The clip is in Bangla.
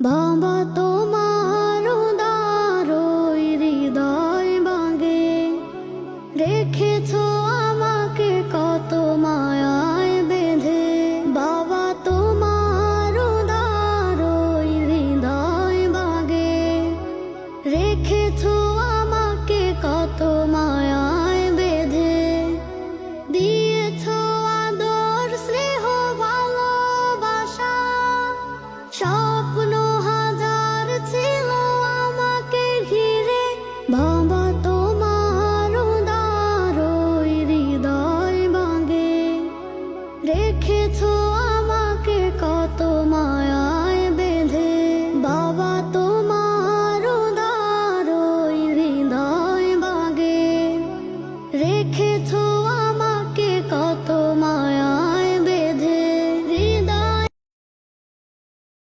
ভব তোমার দারোই হৃদয় বাগে। রেখেছো রেখেছ আমাকে কত মায়ায় বেঁধে। বাবা তোমার দারোই হৃদয় বাগে। রেখেছো